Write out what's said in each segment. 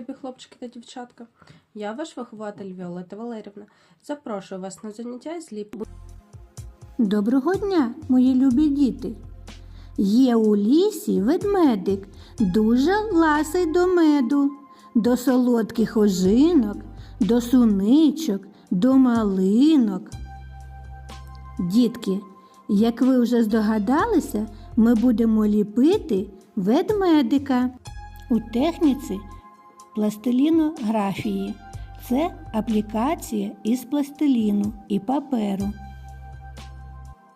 любі хлопчики та дівчатка. Я ваш вихователь Віолета Валерівна. Запрошую вас на заняття з ліп. Доброго дня, мої любі діти. Є у лісі ведмедик, дуже ласий до меду, до солодких ожинок, до суничок, до малинок. Дітки, як ви вже здогадалися, ми будемо ліпити ведмедика у техніці пластилінографії. Це аплікація із пластиліну і паперу.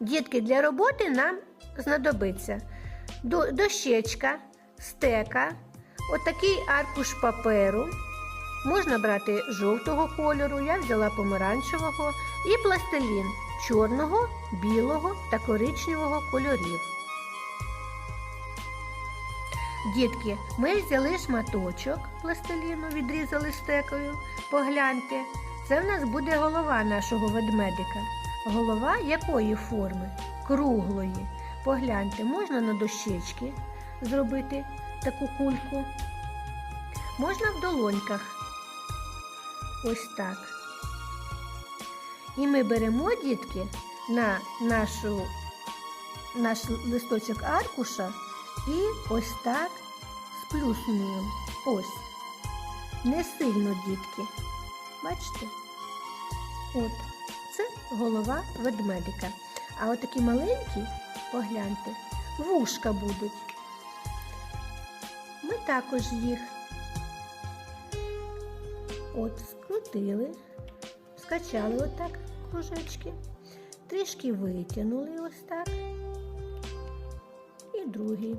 Дітки, для роботи нам знадобиться дощечка, стека, отакий аркуш паперу. Можна брати жовтого кольору, я взяла помаранчевого, і пластилін чорного, білого та коричневого кольорів. Дітки, ми взяли шматочок пластиліну, відрізали стекою. Погляньте, це в нас буде голова нашого ведмедика. Голова якої форми? Круглої. Погляньте, можна на дощечки зробити таку кульку. Можна в долоньках. Ось так. І ми беремо, дітки, на нашу, наш листочок аркуша і ось так сплюснюємо. Ось. Не сильно, дітки. Бачите? От. Це голова ведмедика. А от маленькі, погляньте, вушка будуть. Ми також їх от скрутили, скачали отак кружечки, трішки витягнули ось так. І другий.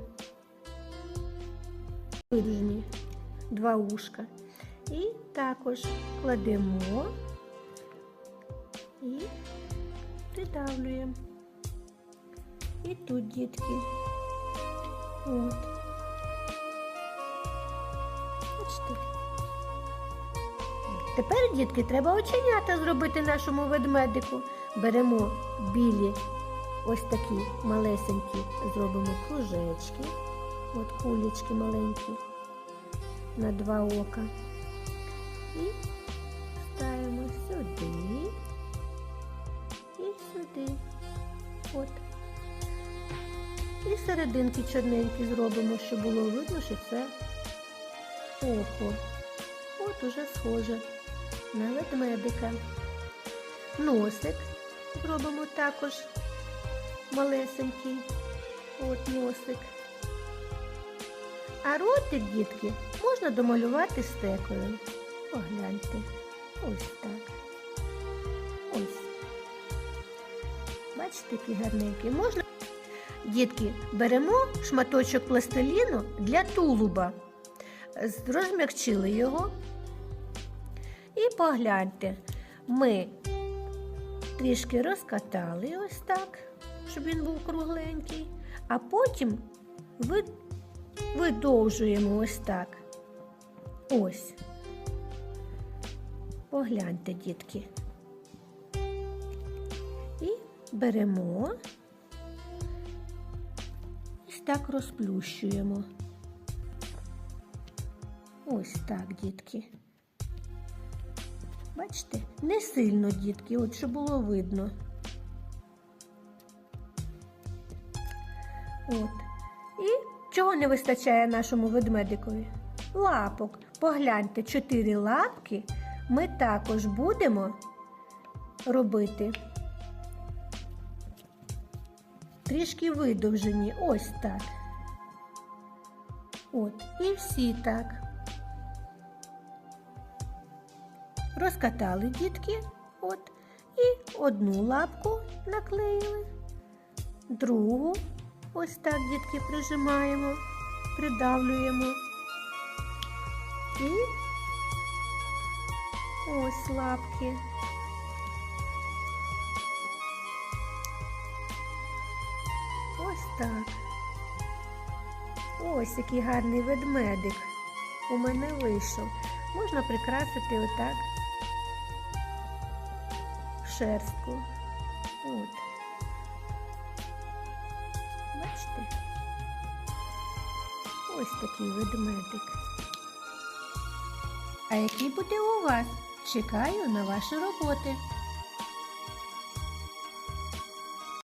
Видужні два вушка. І також кладемо і придавлюємо. І тут, дітки. От. Бачите? Тепер, дітки, треба оченята зробити нашому ведмедику. Беремо білі ось такі малесенькі, зробимо кружечки. От кулечки маленькі на два ока. І ставимо сюди і сюди. От. І серединки чорненькі зробимо, щоб було видно, що це око. От уже схоже на ведмедика. Носик зробимо також малесенький. От носик. А ротик, дітки, можна домалювати стекою. Погляньте. Ось так. Ось. Бачите, які гарненькі. Можна. Дітки, беремо шматочок пластиліну для тулуба. Розм'якчили його. І погляньте, ми трішки розкатали ось так, щоб він був кругленький, а потім видовжуємо ось так. Ось. Погляньте, дітки. І беремо, ось так розплющуємо. Ось так, дітки. Бачите, не сильно, дітки, от щоб було видно. От. І чого не вистачає нашому ведмедикові? Лапок. Погляньте, чотири лапки ми також будемо робити. Трішки видовжені. Ось так. От. І всі так. Розкатали дітки. От. І одну лапку наклеїли, другу ось так, дітки, прижимаємо, придавлюємо. І ось лапки. Ось так. Ось який гарний ведмедик у мене вийшов. Можна прикрасити отак шерстку. От. Бачите? Ось такий ведмедик. А який буде у вас? Чекаю на ваші роботи.